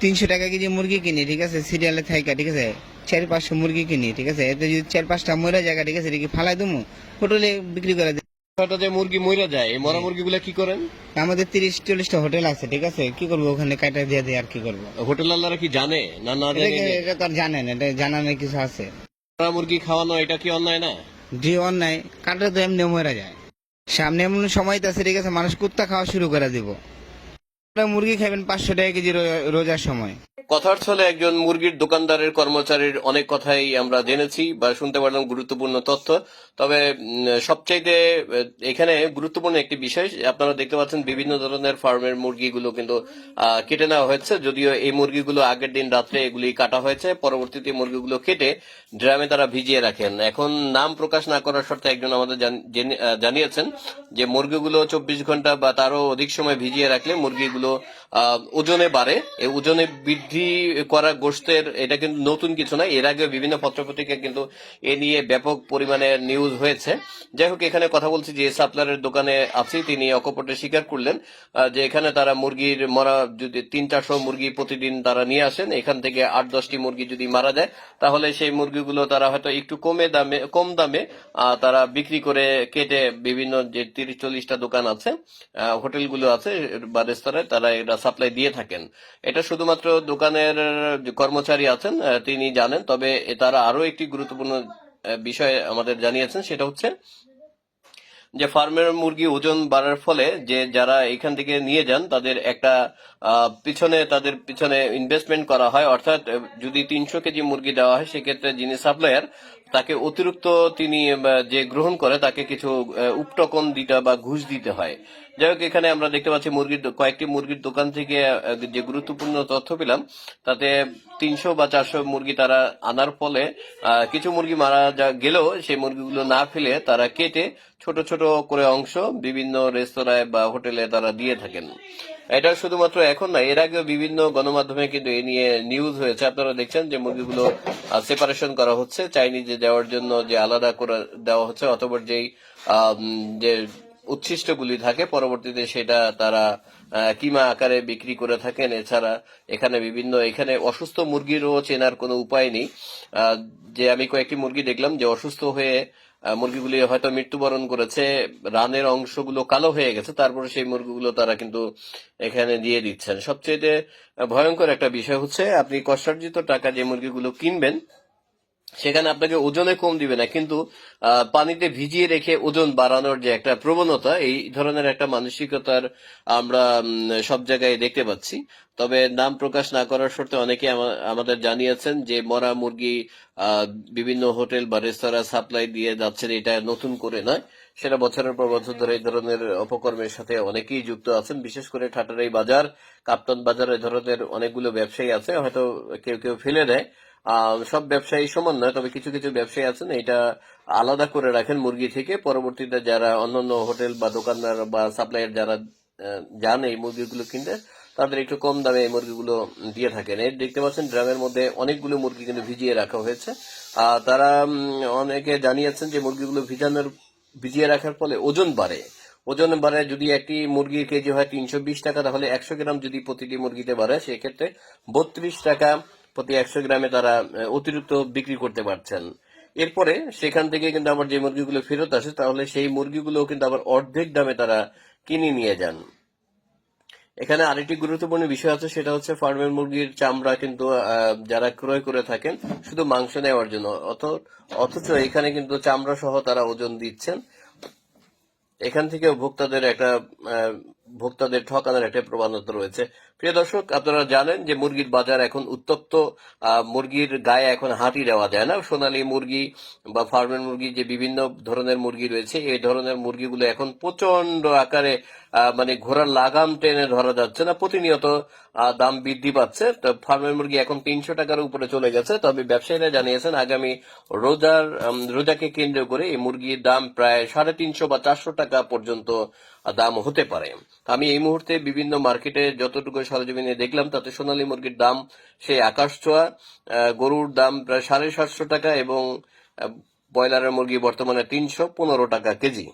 তিনশো টাকা কেজি মুরগি কিনি ঠিক আছে? সিরিয়ালে থাইকা ঠিক আছে? চার পাঁচশো মুরগি কিনি ঠিক আছে? এতে যদি চার পাঁচটা মরে জায়গা ঠিক আছে? এটা কি ফালাই দেবো হোটেলে বিক্রি করে যে মুরগি যায় এই মরা মুরগিগুলা কি করেন? আমাদের তিরিশ চল্লিশটা হোটেল আছে ঠিক আছে? কি করব ওখানে? কাটা দিয়ে দিয়ে আর কি করব? হোটেল আল্লাহরা কি জানে না না এটা জানে? কি- এটা তো আর জানেন এটা জানানোর কিছু আছে। মরা মুরগি খাওয়ানো এটা কি অন্যায় না? জি অন্যায়। কাটা তো এমনি মরে যায়। সামনে এমন সময় আছে ঠিক আছে? মানুষ কুত্তা খাওয়া শুরু করে দিব। মুরগি খাবেন পাঁচশো টাকা কেজি রোজার সময়। কথার ছলে একজন মুরগির দোকানদারের কর্মচারীর অনেক কথাই আমরা জেনেছি বা শুনতে পারলাম গুরুত্বপূর্ণ তথ্য। তবে সবচাইতে এখানে গুরুত্বপূর্ণ একটি বিষয়, আপনারা দেখতে পাচ্ছেন বিভিন্ন ধরনের ফার্মের মুরগিগুলো কিন্তু কেটে নেওয়া হয়েছে। যদিও এই মুরগিগুলো আগের দিন রাত্রে এগুলি কাটা হয়েছে, পরবর্তীতে মুরগিগুলো কেটে ড্রামে তারা ভিজিয়ে রাখেন। এখন নাম প্রকাশ না করার শর্তে একজন আমাদের জানিয়েছেন যে মুরগিগুলো চব্বিশ ঘণ্টা বা তারও অধিক সময় ভিজিয়ে রাখলে মুরগিগুলো ওজনে বাড়ে। এই ওজনে বৃদ্ধি করা গোষ্ঠের, এটা কিন্তু নতুন কিছু না এর আগে বিভিন্ন পত্রপত্রিকা কিন্তু এ নিয়ে ব্যাপক পরিমাণে নিউজ হয়েছে। যাই হোক, এখানে কথা বলছি যে সাপ্লারের দোকানে আছি, তিনি অকপটে স্বীকার করলেন যে এখানে তারা মুরগির মরা যদি তিন চারশো মুরগি প্রতিদিন তারা নিয়ে আসেন, এখান থেকে আট দশটি মুরগি যদি মারা যায়, তাহলে সেই মুরগিগুলো তারা হয়তো একটু কমে দামে, কম দামে তারা বিক্রি করে কেটে বিভিন্ন যে তিরিশ, চল্লিশটা দোকান আছে হোটেলগুলো আছে বা রেস্তোরাঁয়, তারা এটা সাপ্লাই দিয়ে থাকেন। এটা শুধুমাত্র দোকানের কর্মচারী আছেন তিনি জানেন, তবে তারা আরও একটি গুরুত্বপূর্ণ বিষয় আমাদের জানিয়েছেন, সেটা হচ্ছে যে ফার্মের মুরগি ওজন বাড়ার ফলে যে যারা এখান থেকে নিয়ে যান, তাদের একটা পিছনে, তাদের পিছনে ইনভেস্টমেন্ট করা হয়। অর্থাৎ যদি তিনশো কেজি মুরগি দেওয়া হয়, সেক্ষেত্রে যিনি সাপ্লায়ার তাকে অতিরিক্ত তিনি যে গ্রহণ করে, তাকে কিছু উপটকন দিতে বা ঘুষ দিতে হয়। যাই হোক, এখানে আমরা দেখতে পাচ্ছি মুরগির কয়েকটি মুরগির দোকান থেকে যে গুরুত্বপূর্ণ তথ্য পেলাম, তাতে তিনশো বা চারশো মুরগি তারা আনার ফলে কিছু মুরগি মারা যা গেলেও সেই মুরগিগুলো না ফেলে তারা কেটে ছোট ছোট করে অংশ বিভিন্ন রেস্তোরাঁয় বা হোটেলে তারা দিয়ে থাকেন। এটা শুধুমাত্র এখন না এর আগেও বিভিন্ন গণমাধ্যমে কিন্তু এ নিয়ে নিউজ হয়েছে। আপনারা দেখছেন যে মুরগিগুলো সেপারেশন করা হচ্ছে। চাইনিজে দেওয়ার জন্য যে আলাদা করে দেওয়া হচ্ছে অথবা যেই যে উচ্ছিষ্টগুলি থাকে, পরবর্তীতে সেটা তারা কিমা আকারে বিক্রি করে থাকেন। এছাড়া এখানে বিভিন্ন, এখানে অসুস্থ মুরগিরও চেনার কোনো উপায় নেই। যে আমি কয়েকটি মুরগি দেখলাম যে অসুস্থ হয়ে মুরগিগুলি হয়তো মৃত্যুবরণ করেছে, রানের অংশগুলো কালো হয়ে গেছে, তারপরে সেই মুরগিগুলো তারা কিন্তু এখানে দিয়ে দিচ্ছেন। সবচেয়ে ভয়ঙ্কর একটা বিষয় হচ্ছে, আপনি কষ্টার্জিত টাকা যে মুরগিগুলো কিনবেন সেখানে আপনাকে ওজনে কম দিবে না, কিন্তু পানিতে ভিজিয়ে রেখে ওজন বাড়ানোর যে একটা প্রবণতা, এই ধরনের একটা মানসিকতার আমরা সব জায়গায় দেখতে পাচ্ছি। তবে নাম প্রকাশ না করার শর্তে অনেকে আমাদের জানিয়েছেন যে, মরা মুরগি বিভিন্ন হোটেল বা রেস্তোরাঁ সাপ্লাই দিয়ে যাচ্ছেন, এটা নতুন করে নয়। সেটা বছরের পর বছর ধরে এই ধরনের অপকর্মের সাথে অনেকেই যুক্ত আছেন। বিশেষ করে ঠাটারাই বাজার, কাপ্তান বাজার এই ধরনের অনেকগুলো ব্যবসায়ী আছে, হয়তো কেউ কেউ ফেলে দেয়। সব ব্যবসায়ী সমান নয়, তবে কিছু কিছু ব্যবসায়ী আছেন, এটা আলাদা করে রাখেন মুরগি থেকে। পরবর্তীতে যারা অন্যান্য হোটেল বা দোকানদার বা সাপ্লাইয়ার যারা যান এই মুরগিগুলো কিনতে, তাদের একটু কম দামে এই মুরগিগুলো দিয়ে থাকেন। এই দেখতে পাচ্ছেন ড্রামের মধ্যে অনেকগুলো মুরগি কিন্তু ভিজিয়ে রাখা হয়েছে। আর তারা অনেকে জানিয়েছেন যে মুরগিগুলো ভিজানোর, ভিজিয়ে রাখার ফলে ওজন বাড়ে। ওজন বাড়ে যদি একটি মুরগির কেজি হয় তিনশো বিশ টাকা, তাহলে একশো গ্রাম যদি প্রতিটি মুরগিতে বাড়ে, সেক্ষেত্রে বত্রিশ টাকা প্রতি একশো গ্রামে তারা অতিরিক্ত বিক্রি করতে পারছেন। এরপরে সেখান থেকে কিন্তু আবার যে মুরগিগুলো ফেরত আসে, তাহলে সেই মুরগিগুলো কিন্তু আবার অর্ধেক দামে তারা কিনে নিয়ে যান। এখানে আরেকটি গুরুত্বপূর্ণ বিষয় আছে, সেটা হচ্ছে ফার্মের মুরগির চামড়া কিন্তু যারা ক্রয় করে থাকেন, শুধু মাংস নেওয়ার জন্য অথ- অথচ এখানে কিন্তু চামড়া সহ তারা ওজন দিচ্ছেন। এখান থেকে ভোক্তাদের একটা ভোক্তাদের ঠকানোর একটা প্রবণতা রয়েছে। প্রিয় দর্শক, আপনারা জানেন যে মুরগির বাজার এখন উত্তপ্ত মুরগির গায়ে এখন হাঁটি দেওয়া যায় না। সোনালী মুরগি বা ফার্মের মুরগি, যে বিভিন্ন ধরনের মুরগি রয়েছে, এই ধরনের মুরগিগুলো এখন প্রচণ্ড আকারে মানে ঘোড়ার লাগাম টেনে ধরা যাচ্ছে না। প্রতিনিয়ত দাম বৃদ্ধি পাচ্ছে। তো ফার্মের মুরগি এখন তিনশো টাকার উপরে চলে গেছে। তবে ব্যবসায়ীরা জানিয়েছেন, আগামী রোজার রোজাকে কেন্দ্র করে এই মুরগির দাম প্রায় সাড়ে তিনশো বা চারশো টাকা পর্যন্ত দাম হতে পারে। আমি এই মুহূর্তে বিভিন্ন মার্কেটে যতটুকু সরজমিনে দেখলাম, তাতে সোনালী মুরগির দাম সেই আকাশ ছোঁয়া। গরুর দাম প্রায় সাড়ে সাতশো টাকা এবং ব্রয়লারের মুরগি বর্তমানে তিনশো পনেরো টাকা কেজি।